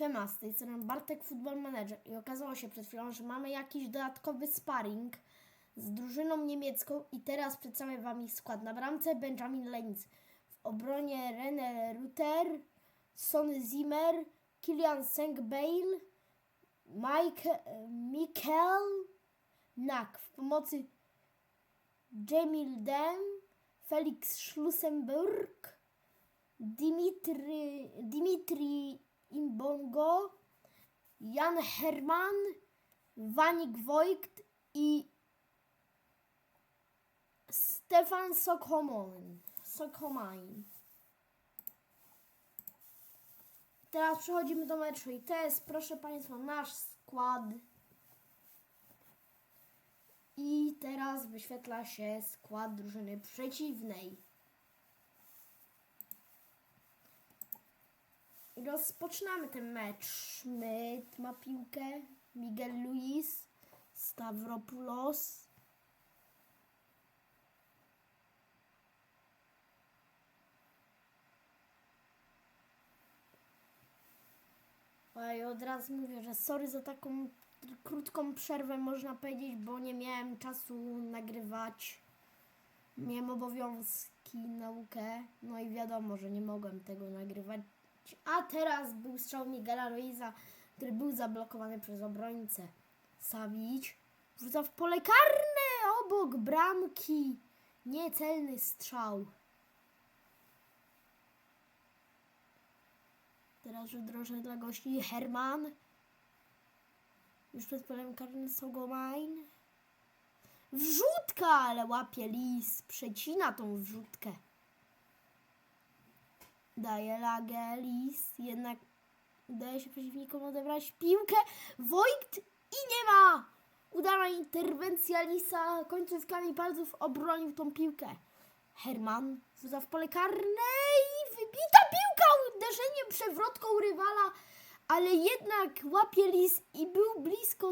Siema, z tej strony Bartek Football Manager i okazało się przed chwilą, że mamy jakiś dodatkowy sparring z drużyną niemiecką i teraz przedstawię Wam ich skład. Na bramce Benjamin Lenz, w obronie René Rutter, Son Zimmer, Kilian Seng-Bale, Mike, Mikel Nack, w pomocy Jamil Dem, Felix Schlussenburg, Dimitri, Dimitri Imbongo, Jan Herman, Wanik Wojt i Stefan Sokhomon. Sokhomain. Teraz przechodzimy do meczu i to jest, proszę Państwa, nasz skład. I teraz wyświetla się skład drużyny przeciwnej. Rozpoczynamy ten mecz. Schmidt ma piłkę, Miguel Luis, Stavropoulos. I od razu mówię, że sorry za taką krótką przerwę, można powiedzieć, bo nie miałem czasu nagrywać. Miałem obowiązki, naukę, no i wiadomo, że nie mogłem tego nagrywać. A teraz był strzał Miguela Ruiza, który był zablokowany przez obrońcę. Savic wrzuca w pole karne obok bramki. Niecelny strzał. Teraz rzut drożny dla gości Herman. Już przed polem karnym Sogomain. Wrzutka, ale łapie lis. Przecina tą wrzutkę. Daje lagę lis. Jednak udaje się przeciwnikom odebrać piłkę. Wojt i nie ma. Udana interwencja lisa końcówkami palców obronił tą piłkę. Herman wrzuca w pole karne i wybita piłka uderzeniem przewrotką rywala, ale jednak łapie lis i był blisko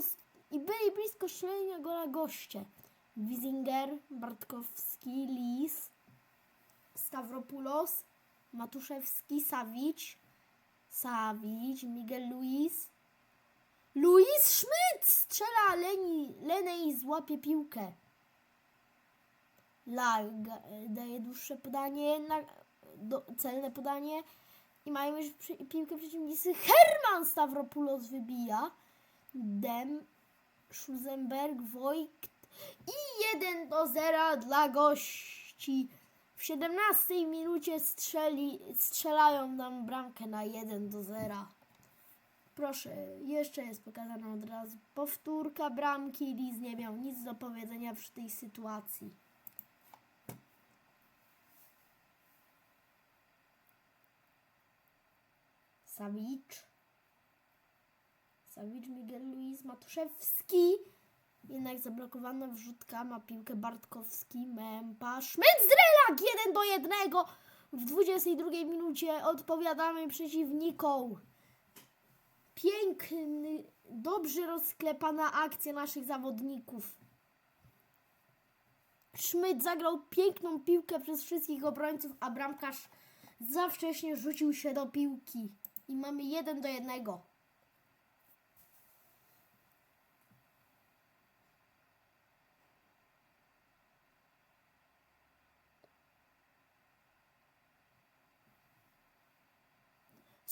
i byli blisko strzelenia gola goście. Wizinger, Bartkowski, Lis, Stavropoulos, Matuszewski, Savic, Savic, Miguel Luis, Luis Schmidt strzela, Leni, Lenej złapie piłkę. Lag daje dłuższe podanie, na, do, celne podanie i mają już przy, piłkę przeciwnicy. Herman Stavropoulos wybija. Dem, Schuzenberg, Wojt i 1 do 0 dla gości. W 17 minucie strzeli, strzelają nam bramkę na 1 do 0. Proszę, jeszcze jest pokazana od razu powtórka bramki. Liz nie miał nic do powiedzenia przy tej sytuacji. Savic. Savic, Miguel Luis, Matuszewski. Jednak zablokowana wrzutka ma piłkę Bartkowski, Mempa, Szmyt Drelak 1 do 1 w 22 minucie odpowiadamy przeciwnikom. Piękny, dobrze rozklepana akcja naszych zawodników. Szmyt zagrał piękną piłkę przez wszystkich obrońców, a bramkarz za wcześnie rzucił się do piłki. I mamy 1 do 1.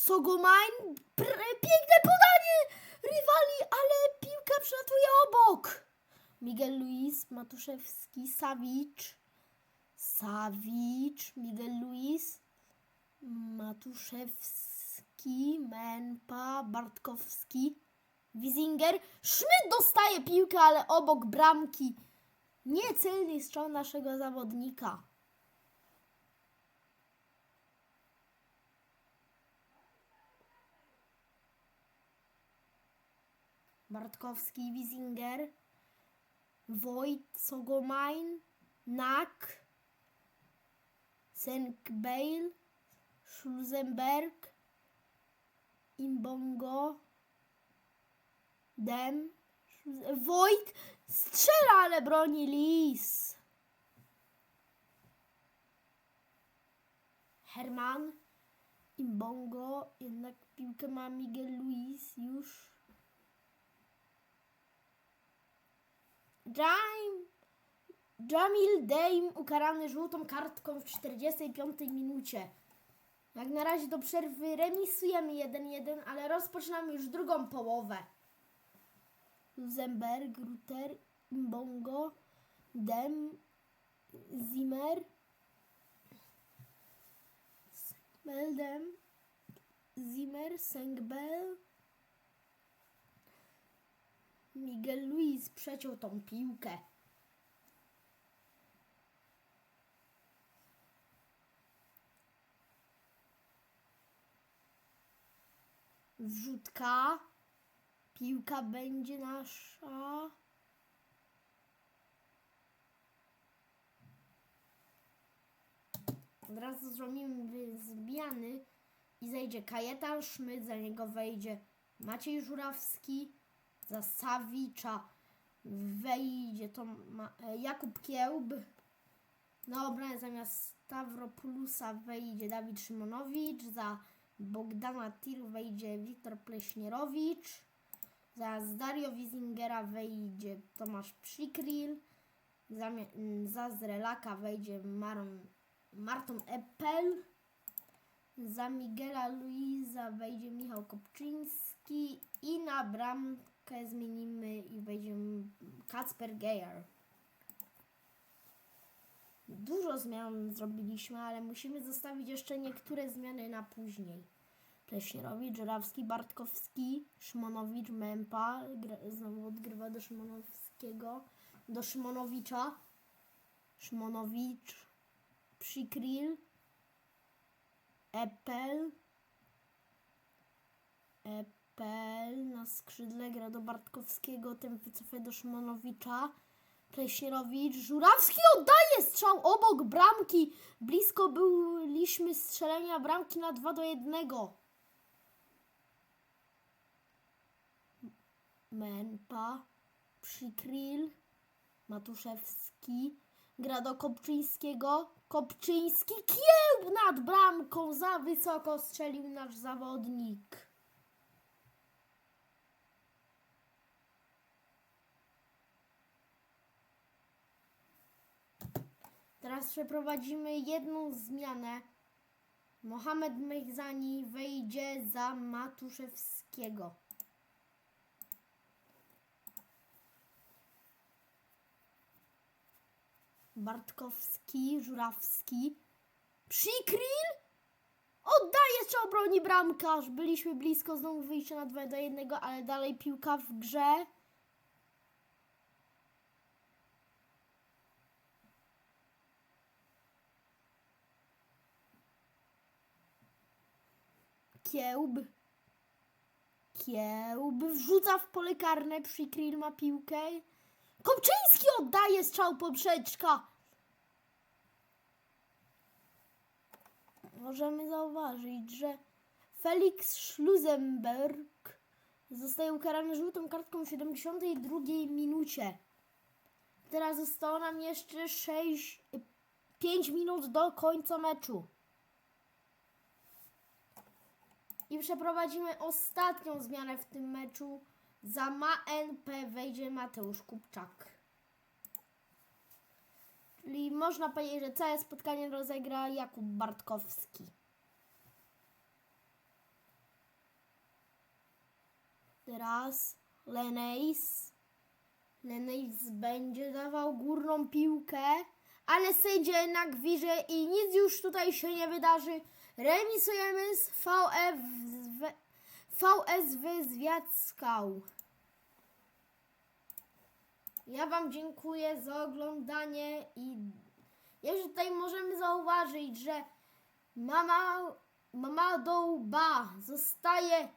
Sogomain, piękne podanie rywali, ale piłka przelatuje obok. Miguel Luis, Matuszewski, Savic, Savic, Miguel Luis, Matuszewski, Menpa, Bartkowski, Wizinger. Schmidt dostaje piłkę, ale obok bramki. Niecelny strzał naszego zawodnika. Bartkowski, Wizinger, Wojt, Sogomain, Nak, Senkbeil, Schulzenberg, Imbongo, Dem, Wojt strzela, ale broni Lis. Herman, Imbongo, jednak piłkę ma Miguel Luis już. Jaime, Jamil Dame ukarany żółtą kartką w 45 minucie. Jak na razie do przerwy remisujemy 1-1, ale rozpoczynamy już drugą połowę. Luzenberg, Ruter, Imbongo, Dem, Zimmer, Meldem, Zimmer, Sengbel, Miguel Luis przeciął tą piłkę. Wrzutka. Piłka będzie nasza. Od razu zrobimy zmiany i zejdzie Kajetan Szmyt, za niego wejdzie Maciej Żurawski, za Sawicza wejdzie to ma, e, Jakub Kiełb, na obronę zamiast Stavropulusa wejdzie Dawid Szymonowicz, za Bogdana Tir wejdzie Wiktor Pleśnierowicz, za Dario Wizingera wejdzie Tomasz Przykril, za, za Zrelaka wejdzie Maron, Marton Eppel, za Miguela Luiza wejdzie Michał Kopczyński i na bramkę zmienimy i wejdzie Kacper Gejer. Dużo zmian zrobiliśmy, ale musimy zostawić jeszcze niektóre zmiany na później. Pleśnierowicz, Żurawski, Bartkowski, Szymonowicz, gra- znowu odgrywa do Szymonowskiego, do Szymonowicza, Szymonowicz, Przykril, Epel, Epel na skrzydle gra do Bartkowskiego, ten wycofuje do Szymonowicza, Pleśnierowicz, Żurawski oddaje strzał obok bramki, blisko byliśmy strzelenia bramki na 2 do 1. Menpa, Przykril, Matuszewski, gra do Kopczyńskiego, Kopczyński, kiełb nad bramką, za wysoko strzelił nasz zawodnik. Teraz przeprowadzimy jedną zmianę. Mohamed Mechzani wejdzie za Matuszewskiego. Bartkowski, Żurawski, Przykril oddaje strzał broni bramkarz. Byliśmy blisko znowu wyjścia na 2 do 1, ale dalej piłka w grze. Kiełb. Kiełb wrzuca w pole karne, Przykril ma piłkę. Kopczyński oddaje strzał poprzeczka. Możemy zauważyć, że Felix Schlusenberg zostaje ukarany żółtą kartką w 72 minucie. Teraz zostało nam jeszcze 6, 5 minut do końca meczu. I przeprowadzimy ostatnią zmianę w tym meczu. Za MANP wejdzie Mateusz Kupczak. Czyli można powiedzieć, że całe spotkanie rozegra Jakub Bartkowski. Teraz Lenejs. Lenejs będzie dawał górną piłkę, ale sędzia jednak wiże i nic już tutaj się nie wydarzy. Remisujemy z VSW Zwiackał. Ja Wam dziękuję za oglądanie i jeszcze tutaj możemy zauważyć, że mama, mama Dołba zostaje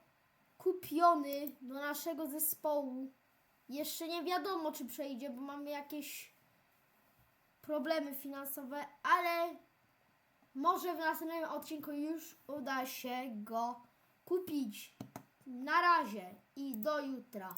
kupiony do naszego zespołu. Jeszcze nie wiadomo, czy przejdzie, bo mamy jakieś problemy finansowe, ale może w następnym odcinku już uda się go kupić. Na razie i do jutra.